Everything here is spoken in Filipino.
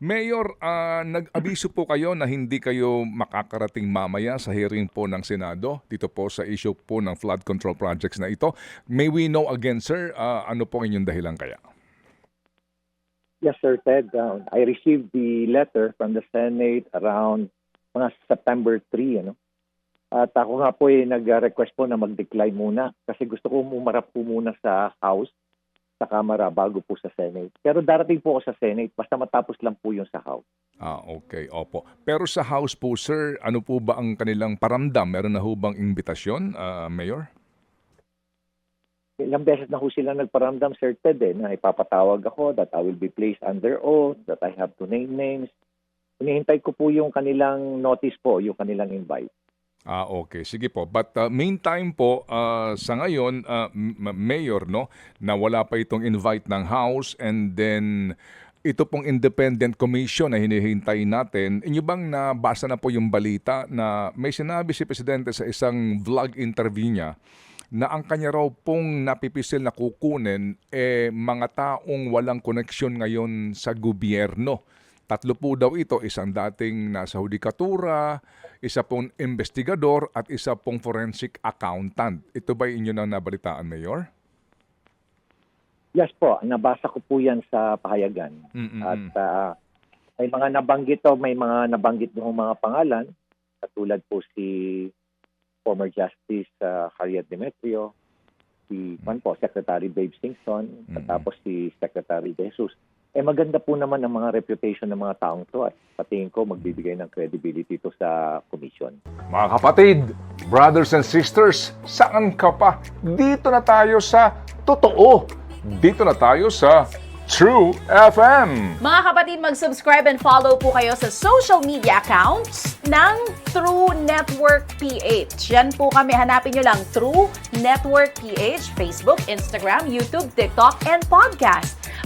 Mayor, ah, nag-abiso po kayo na hindi kayo makakarating mamaya sa hearing po ng Senado dito po sa issue po ng flood control projects na ito. May we know again, sir, ah, ano po inyong dahilan kaya? Yes, Sir Ted. Uh, I received the letter from the Senate around mga September 3. Ano? At ako nga po ay nag-request po na mag-decline muna kasi gusto ko umarap po muna sa House, sa Kamara, bago po sa Senate. Pero darating po ako sa Senate, basta matapos lang po yung sa House. Ah, okay. Opo. Pero sa House po, sir, ano po ba ang kanilang paramdam? Meron na ho bang imbitasyon, ah, Mayor? Ilang beses na ho sila nagparamdam, Sir Ted, eh, na ipapatawag ako, that I will be placed under oath, that I have to name names. Hinihintay ko po yung kanilang notice po, yung kanilang invite. Ah, okay. Sige po. But uh, meantime po, ah, sa ngayon, M- Mayor, no, na wala pa itong invite ng House and then ito pong independent commission na hinihintay natin, inyo bang nabasa na po yung balita na may sinabi si Presidente sa isang vlog interview niya na ang kanya raw pong napipisil na kukunin eh mga taong walang koneksyon ngayon sa gobyerno. Tatlo po daw ito, isang dating nasa hudikatura, isa pong investigador at isa pong forensic accountant. Ito ba inyo na nabalitaan, Mayor? Yes po, nabasa ko po yan sa pahayagan. Mm-mm. At ah, may mga nabanggit o may mga nabanggit ng mga pangalan, katulad po si former Justice uh, Harriet Demetrio, si Juan po, Secretary Babe Singson, Mm. at tapos si Secretary De Jesus. Eh maganda po naman ang mga reputation ng mga taong to at patingin ko magbibigay ng credibility to sa commission. Mga kapatid, brothers and sisters, saan ka pa? Dito na tayo sa totoo. Dito na tayo sa True FM. Mga kapatid, mag-subscribe and follow po kayo sa social media accounts ng True Network PH. Yan po kami. Hanapin nyo lang True Network PH, Facebook, Instagram, YouTube, TikTok, and podcast.